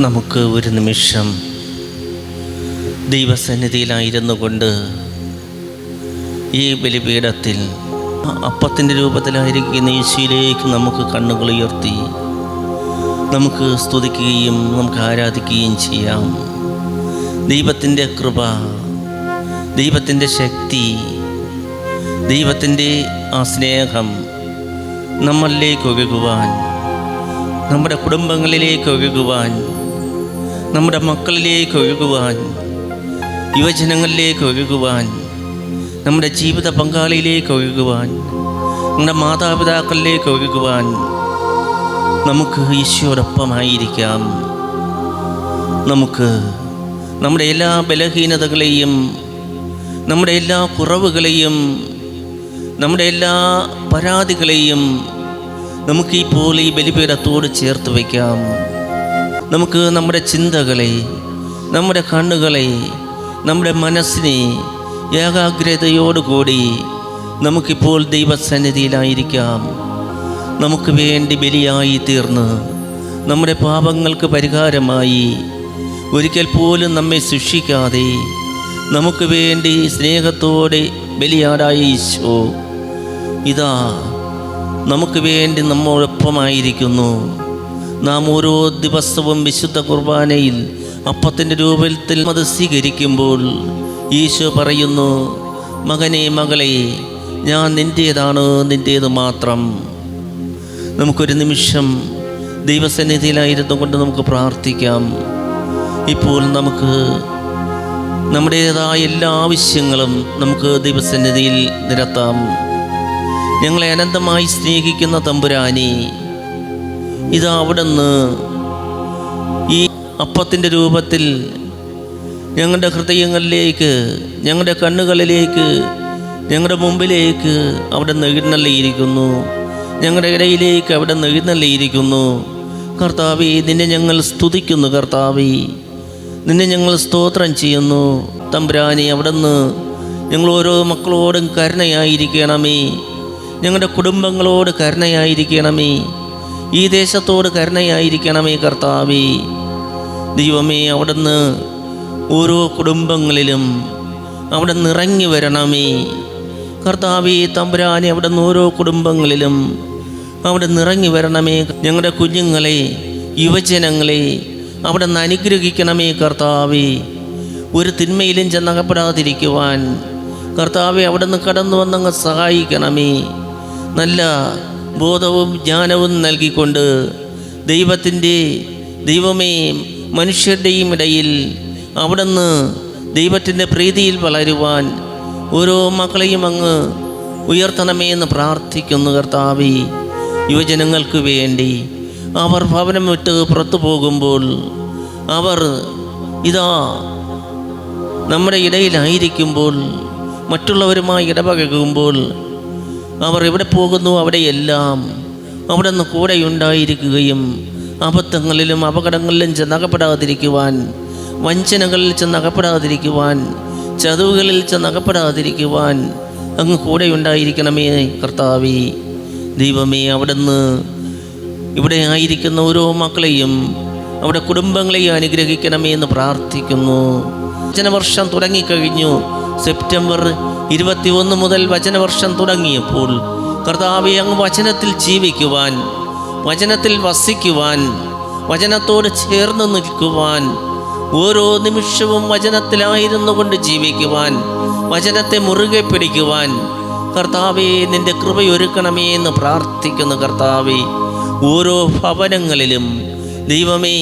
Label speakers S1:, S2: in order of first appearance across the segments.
S1: നമുക്ക് ഒരു നിമിഷം ദൈവസന്നിധിയിലായിരുന്നു കൊണ്ട് ഈ ബലിപീഠത്തിൽ അപ്പത്തിന്റെ രൂപത്തിലായിരിക്കുന്ന യേശുവിലേക്ക് നമുക്ക് കണ്ണുകൾ ഉയർത്തി നമുക്ക് സ്തുതിക്കുകയും നമുക്ക് ആരാധിക്കുകയും ചെയ്യാം. ദൈവത്തിന്റെ കൃപ ദൈവത്തിന്റെ ശക്തി ദൈവത്തിന്റെ ആ സ്നേഹം നമ്മളിലേക്ക് ഒഴുകുവാൻ നമ്മുടെ കുടുംബങ്ങളിലേക്ക് ഒഴുകുവാൻ നമ്മുടെ മക്കളിലേക്ക് ഒഴുകുവാൻ യുവജനങ്ങളിലേക്ക് ഒഴുകുവാൻ നമ്മുടെ ജീവിത പങ്കാളിയിലേക്ക് ഒഴുകുവാൻ നമ്മുടെ മാതാപിതാക്കളിലേക്ക് ഒഴുകുവാൻ നമുക്ക് ഈശോടൊപ്പമായിരിക്കാം. നമുക്ക് നമ്മുടെ എല്ലാ ബലഹീനതകളെയും നമ്മുടെ എല്ലാ കുറവുകളെയും നമ്മുടെ എല്ലാ പരാതികളെയും നമുക്ക് ഇപ്പോൾ ഈ ബലിപീഠത്തോട് ചേർത്ത് വയ്ക്കാം. നമുക്ക് നമ്മുടെ ചിന്തകളെ നമ്മുടെ കണ്ണുകളെ നമ്മുടെ മനസ്സിനെ ഏകാഗ്രതയോടുകൂടി നമുക്കിപ്പോൾ ദൈവസന്നിധിയിലായിരിക്കാം. നമുക്ക് വേണ്ടി ബലിയായി തീർന്ന് നമ്മുടെ പാപങ്ങൾക്ക് പരിഹാരമായി ഒരിക്കൽ പോലും നമ്മെ ശിക്ഷിക്കാതെ നമുക്ക് വേണ്ടി സ്നേഹത്തോടെ ബലിയാടായ ഈശോ ഇതാ നമുക്ക് വേണ്ടി നമ്മോടൊപ്പമായിരിക്കുന്നു. നാം ഓരോ ദിവസവും വിശുദ്ധ കുർബാനയിൽ അപ്പത്തിന്റെ രൂപത്തിൽ അത് സ്വീകരിക്കുമ്പോൾ ഈശോ പറയുന്നു മകനെ മകളെ ഞാൻ നിന്റേതാണ് നിന്റേത് മാത്രം. നമുക്കൊരു നിമിഷം ദൈവസന്നിധിയിലായിരുന്നു കൊണ്ട് നമുക്ക് പ്രാർത്ഥിക്കാം. ഇപ്പോൾ നമുക്ക് നമ്മുടേതായ എല്ലാ ആവശ്യങ്ങളും നമുക്ക് ദൈവസന്നിധിയിൽ നിരത്താം. ഞങ്ങളെ അനന്തമായി സ്നേഹിക്കുന്ന തമ്പുരാനെ ഇതാ അവിടുന്ന് ഈ അപ്പത്തിന്റെ രൂപത്തിൽ ഞങ്ങളുടെ ഹൃദയങ്ങളിലേക്ക് ഞങ്ങളുടെ കണ്ണുകളിലേക്ക് ഞങ്ങളുടെ മുമ്പിലേക്ക് അവിടെ നെഴുന്നള്ളിയിരിക്കുന്നു ഞങ്ങളുടെ ഇടയിലേക്ക് അവിടെ നെഴുന്നള്ളിയിരിക്കുന്നു കർത്താവി നിന്നെ ഞങ്ങൾ സ്തുതിക്കുന്നു കർത്താവി. നിന്നെ ഞങ്ങൾ സ്തോത്രം ചെയ്യുന്നു. തമ്പുരാനി അവിടുന്ന് ഞങ്ങൾ ഓരോ മക്കളോടും കരുണയായിരിക്കണമേ. ഞങ്ങളുടെ കുടുംബങ്ങളോട് കരുണയായിരിക്കണമേ. ഈ ദേശത്തോട് കരുണയായിരിക്കണമേ കർത്താവി. ദൈവമേ അവിടുന്ന് ഓരോ കുടുംബങ്ങളിലും അവിടെ നിറങ്ങി വരണമേ. കർത്താവേ തമ്പുരാനെ അവിടെ നിന്ന് ഓരോ കുടുംബങ്ങളിലും അവിടെ നിറങ്ങി വരണമേ. ഞങ്ങളുടെ കുഞ്ഞുങ്ങളെ യുവജനങ്ങളെ അവിടെ നിന്ന് അനുഗ്രഹിക്കണമേ കർത്താവേ. ഒരു തിന്മയിലും ചെന്നകപ്പെടാതിരിക്കുവാൻ കർത്താവെ അവിടെ നിന്ന് കടന്നു വന്നങ്ങ് സഹായിക്കണമേ. നല്ല ബോധവും ജ്ഞാനവും നൽകിക്കൊണ്ട് ദൈവത്തിന്റെ ദൈവമേ മനുഷ്യരുടെയും ഇടയിൽ അവിടുന്ന് ദൈവത്തിന്റെ പ്രീതിയിൽ വളരുവാൻ ഓരോ മക്കളെയും അങ്ങ് ഉയർത്തണമേ എന്ന് പ്രാർത്ഥിക്കുന്നു കർത്താവി. യുവജനങ്ങൾക്ക് വേണ്ടി അവർ ഭവനം വിട്ട് പുറത്തു പോകുമ്പോൾ അവർ ഇതാ നമ്മുടെ ഇടയിലായിരിക്കുമ്പോൾ മറ്റുള്ളവരുമായി ഇടപഴകുമ്പോൾ അവർ എവിടെ പോകുന്നു? അവിടെയെല്ലാം അവിടെ നിന്ന് കൂടെ ഉണ്ടായിരിക്കുകയും അബദ്ധങ്ങളിലും അപകടങ്ങളിലും ചെന്നകപ്പെടാതിരിക്കുവാൻ വഞ്ചനകളിൽ ചെന്നകപ്പെടാതിരിക്കുവാൻ ചതുവുകളിൽ ചെന്നകപ്പെടാതിരിക്കുവാൻ അങ്ങ് കൂടെ ഉണ്ടായിരിക്കണമേ കർത്താവി. ദൈവമേ അവിടുന്ന് ഇവിടെ ആയിരിക്കുന്ന ഓരോ മക്കളെയും അവിടെ കുടുംബങ്ങളെയും അനുഗ്രഹിക്കണമേ എന്ന് പ്രാർത്ഥിക്കുന്നു. വചനവർഷം തുടങ്ങിക്കഴിഞ്ഞു. സെപ്റ്റംബർ ഇരുപത്തി ഒന്ന് മുതൽ വചനവർഷം തുടങ്ങിയപ്പോൾ കർത്താവെ അങ്ങ് വചനത്തിൽ ജീവിക്കുവാൻ വചനത്തിൽ വസിക്കുവാൻ വചനത്തോട് ചേർന്ന് നിൽക്കുവാൻ ഓരോ നിമിഷവും വചനത്തിലായിരുന്നു കൊണ്ട് ജീവിക്കുവാൻ വചനത്തെ മുറുകെ പിടിക്കുവാൻ കർത്താവെ നിന്റെ കൃപയൊരുക്കണമേ എന്ന് പ്രാർത്ഥിക്കുന്നു കർത്താവെ ഓരോ ഭവനങ്ങളിലും ദൈവമേ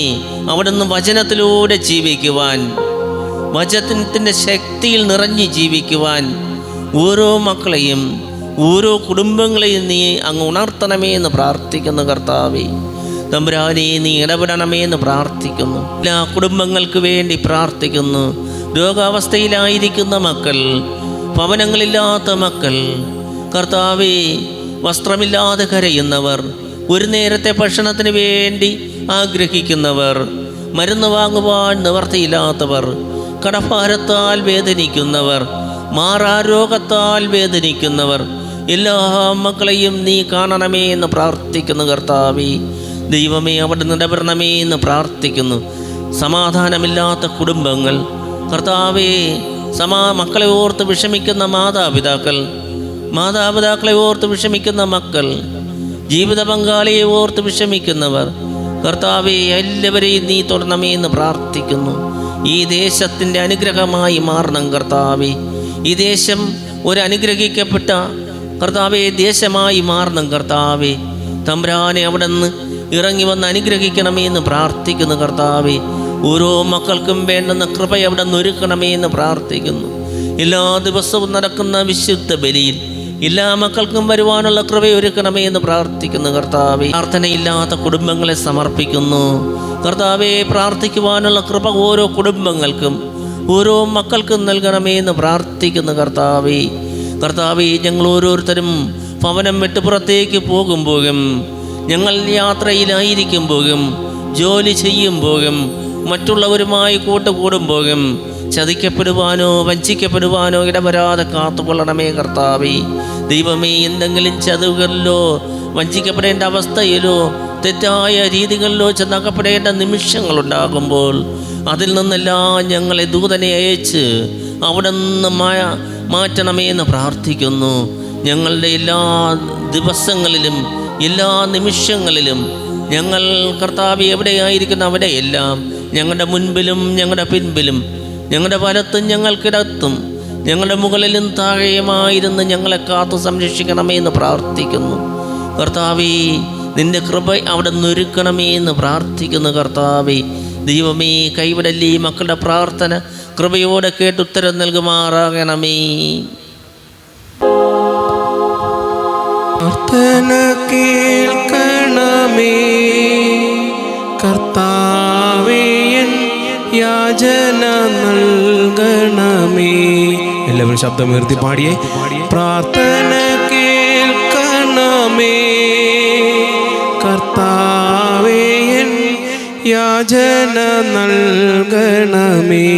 S1: അവിടുന്ന് വചനത്തിലൂടെ ജീവിക്കുവാൻ വചനത്തിന്റെ ശക്തിയിൽ നിറഞ്ഞ് ജീവിക്കുവാൻ ഓരോ മക്കളെയും ഓരോ കുടുംബങ്ങളെയും നീ അങ്ങ് ഉണർത്തണമേ എന്ന് പ്രാർത്ഥിക്കുന്നു കർത്താവേ. തമ്പുരാനെ നീ ഇടപെടണമേ എന്ന് പ്രാർത്ഥിക്കുന്നു. എല്ലാ കുടുംബങ്ങൾക്ക് വേണ്ടി പ്രാർത്ഥിക്കുന്നു. രോഗാവസ്ഥയിലായിരിക്കുന്ന മക്കൾ ഭവനങ്ങളില്ലാത്ത മക്കൾ കർത്താവേ വസ്ത്രമില്ലാതെ കരയുന്നവർ ഒരു നേരത്തെ ഭക്ഷണത്തിന് വേണ്ടി ആഗ്രഹിക്കുന്നവർ മരുന്ന് വാങ്ങുവാൻ നിവർത്തിയില്ലാത്തവർ കടഭാരത്താൽ വേദനിക്കുന്നവർ മാറാരോഗത്താൽ വേദനിക്കുന്നവർ എല്ലാ മക്കളെയും നീ കാണണമേ എന്ന് പ്രാർത്ഥിക്കുന്നു കർത്താവി. ദൈവമേ അവിടെ ഇടപെടണമേ എന്ന് പ്രാർത്ഥിക്കുന്നു. സമാധാനമില്ലാത്ത കുടുംബങ്ങൾ കർത്താവേ സമാ മക്കളെ ഓർത്ത് വിഷമിക്കുന്ന മാതാപിതാക്കൾ മാതാപിതാക്കളെ ഓർത്ത് വിഷമിക്കുന്ന മക്കൾ ജീവിത പങ്കാളിയെ ഓർത്ത് വിഷമിക്കുന്നവർ കർത്താവെ എല്ലാവരെയും നീ തുടരണമേ എന്ന് പ്രാർത്ഥിക്കുന്നു. ഈ ദേശത്തിന്റെ അനുഗ്രഹമായി മാറണം കർത്താവെ. ഈ ദേശം ഒരു അനുഗ്രഹിക്കപ്പെട്ട കർത്താവെ ദേശമായി മാറണം കർത്താവെ. തമ്പ്രാനെ അവിടെ നിന്ന് ഇറങ്ങി വന്ന് അനുഗ്രഹിക്കണമേ എന്ന് പ്രാർത്ഥിക്കുന്നു കർത്താവെ. ഓരോ മക്കൾക്കും വേണ്ടുന്ന കൃപ അവിടെ നിന്ന് ഒരുക്കണമേ എന്ന് പ്രാർത്ഥിക്കുന്നു. എല്ലാ ദിവസവും നടക്കുന്ന വിശുദ്ധ ബലിയിൽ എല്ലാ മക്കൾക്കും വരുവാനുള്ള കൃപ ഒരുക്കണമേ എന്ന് പ്രാർത്ഥിക്കുന്നു കർത്താവെ. പ്രാർത്ഥനയില്ലാത്ത കുടുംബങ്ങളെ സമർപ്പിക്കുന്നു. കർത്താവെ പ്രാർത്ഥിക്കുവാനുള്ള കൃപ ഓരോ കുടുംബങ്ങൾക്കും ഓരോ മക്കൾക്കും നൽകണമേ എന്ന് പ്രാർത്ഥിക്കുന്നു കർത്താവെ. കർത്താവെ ഞങ്ങൾ ഓരോരുത്തരും ഭവനം വെട്ടുപുറത്തേക്ക് പോകുമ്പോഴും ഞങ്ങൾ യാത്രയിലായിരിക്കുമ്പോഴും ജോലി ചെയ്യുമ്പോഴും മറ്റുള്ളവരുമായി കൂട്ടുകൂടുമ്പോഴും ചതിക്കപ്പെടുവാനോ വഞ്ചിക്കപ്പെടുവാനോ ഇടവരാതെ കാത്തുകൊള്ളണമേ കർത്താവേ. ദൈവമേ എന്തെങ്കിലും ചതിവുകളിലോ വഞ്ചിക്കപ്പെടേണ്ട അവസ്ഥയിലോ തെറ്റായ രീതികളിലോ ചെന്നകപ്പെടേണ്ട നിമിഷങ്ങളുണ്ടാകുമ്പോൾ അതിൽ നിന്നെല്ലാം ഞങ്ങളെ ദൂതനെ അയച്ച് അവിടെ നിന്ന് മാറ്റണമേ എന്ന് പ്രാർത്ഥിക്കുന്നു. ഞങ്ങളുടെ എല്ലാ ദിവസങ്ങളിലും എല്ലാ നിമിഷങ്ങളിലും ഞങ്ങൾ കർത്താവ് എവിടെയായിരിക്കുന്ന അവിടെയെല്ലാം ഞങ്ങളുടെ മുൻപിലും ഞങ്ങളുടെ പിൻപിലും ഞങ്ങളുടെ വലത്തും ഞങ്ങൾക്കിടത്തും ഞങ്ങളുടെ മുകളിലും താഴെയുമായിരുന്ന് ഞങ്ങളെ കാത്തു സംരക്ഷിക്കണമേ എന്ന് പ്രാർത്ഥിക്കുന്നു. കർത്താവേ നിന്റെ കൃപ അവിടെ നിന്നൊരുക്കണമേ എന്ന് പ്രാർത്ഥിക്കുന്നു കർത്താവേ. ദൈവമേ കൈവിടല്ലേ മക്കളുടെ പ്രാർത്ഥന കൃപയോടെ കേട്ട് ഉത്തരം നൽകുമാറാകണമേ.
S2: കേൾക്കണമേ. കർത്താവേയൻ യാചന നൽകണമേ. എല്ലാവരും ശബ്ദമുയർത്തി പാടിയേ. പ്രാർത്ഥന കേൾക്കണമേ. കർത്താവേയൻ യാചന നൽകണമേ.